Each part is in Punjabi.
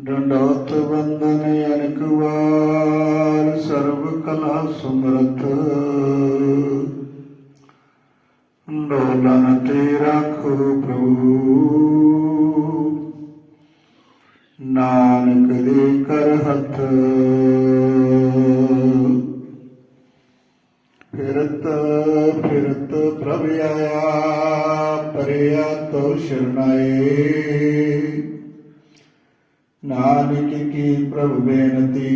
ਡੰਡੋਤ ਬੰਦਨ ਅਨਕ ਵਾਰ ਸਰਬ ਕਲਾ ਸਮਰਥ। ਡੋਲਨ ਤੇ ਰੱਖੋ ਪ੍ਰਭੂ। ਨਾਨਕ ਦੇ ਕਰ ਹੱਥ। ਫਿਰਤ ਫਿਰਤ ਪ੍ਰਭ ਆਇਆ, ਪਰਿਆ ਤੋ ਸ਼ਰਨਾਏ। नानक की प्रभु बेनती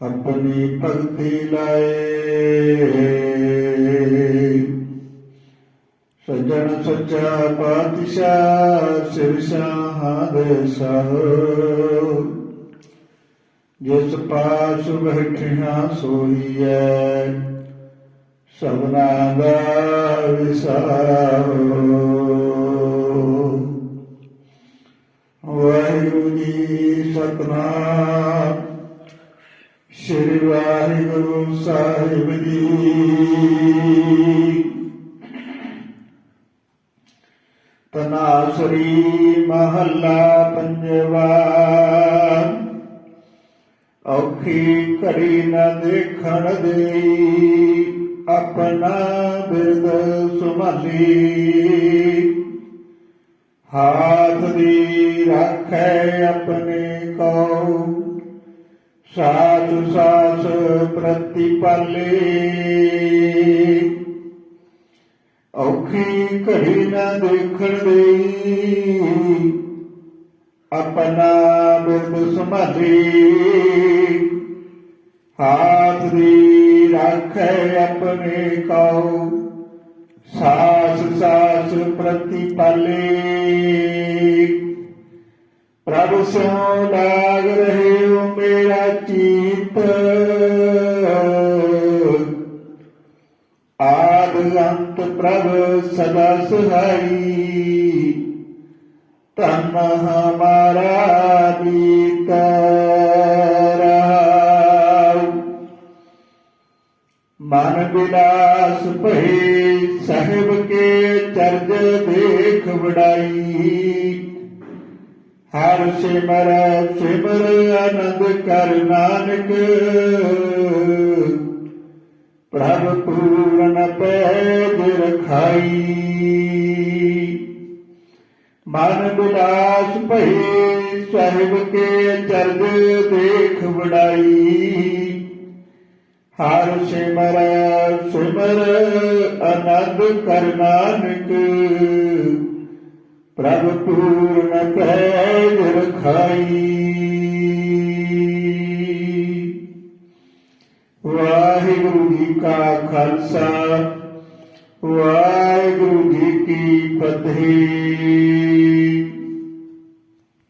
अपनी भक्ति लाए सजन सच्चा पातिशाह शिव जिस पास बैठिया सोई है सबना दा ਵਾਹਿਗੁਰੂ ਜੀ ਸਤਨਾਮ। ਸ੍ਰੀ ਵਾਹਿਗੁਰੂ ਸਾਹਿਬ ਜੀ। ਤਨਾਸਰੀ ਮਹੱਲਾ ਪੰਜਵਾ। ਔਖੀ ਕਰੀ ਨਾ ਦੇਖਣ ਦੇ ਆਪਣਾ ਬਿਰਦ ਸੁਭਾਲੀ। ਹਾਥ ਦੀ ਰੱਖੈ ਆਪਣੇ ਕੋ। ਸਾਚ ਸਾਸ ਪ੍ਰਤੀਪਾਲੇ। ਔਖੀ ਘੜੀ ਨਾ ਦੇਖਣ ਦੇ। ਆਪਣਾ ਬਿਰਦ ਸੰਭਾਲੀ। ਹਾਥ ਦੀ ਰੱਖੈ ਆਪਣੇ ਕਉ ਸਾਸ ਸਾਸ ਪ੍ਰਤੀਪਾਲੇ। ਪ੍ਰਭ ਸਿਉ ਲਾਗ ਰਹੇ ਹੋ ਮੇਰਾ ਚੀਤ। ਆਦ ਅੰਤ ਪ੍ਰਭ ਸਦਾ ਸੁਹਾਈ। ਤਨ ਹਮਾਰਾ ਬੀਤ ਮਨ ਬਿਲਾਸ ਭਈ ਸਾਹਿਬ ਕੇ ਚਰਜ ਦੇਖ ਵਡਾਈ। ਹਰ ਸਿਮਰ ਸਿਮਰ ਆਨੰਦ ਕਰ ਨਾਨਕ। ਪ੍ਰਭ ਪੂਰਨ ਪੈਜ ਰਖਾਈ। ਮਨ ਬਿਲਾਸ ਭਈ ਸਾਹਿਬ ਕੇ ਚਰਜ ਦੇਖ ਵਡਾਈ। ਹਰ ਸਿਮਰ ਸਿਮਰ ਆਨੰਦ ਕਰ ਨਾਨਕ। ਪ੍ਰਭ ਪੂਰਨ ਪੈਜ ਰਖਾਈ। ਵਾਹਿਗੁਰੂ ਜੀ ਕਾ ਖਾਲਸਾ ਵਾਹਿਗੁਰੂ ਜੀ ਕੀ ਫਤਿਹ।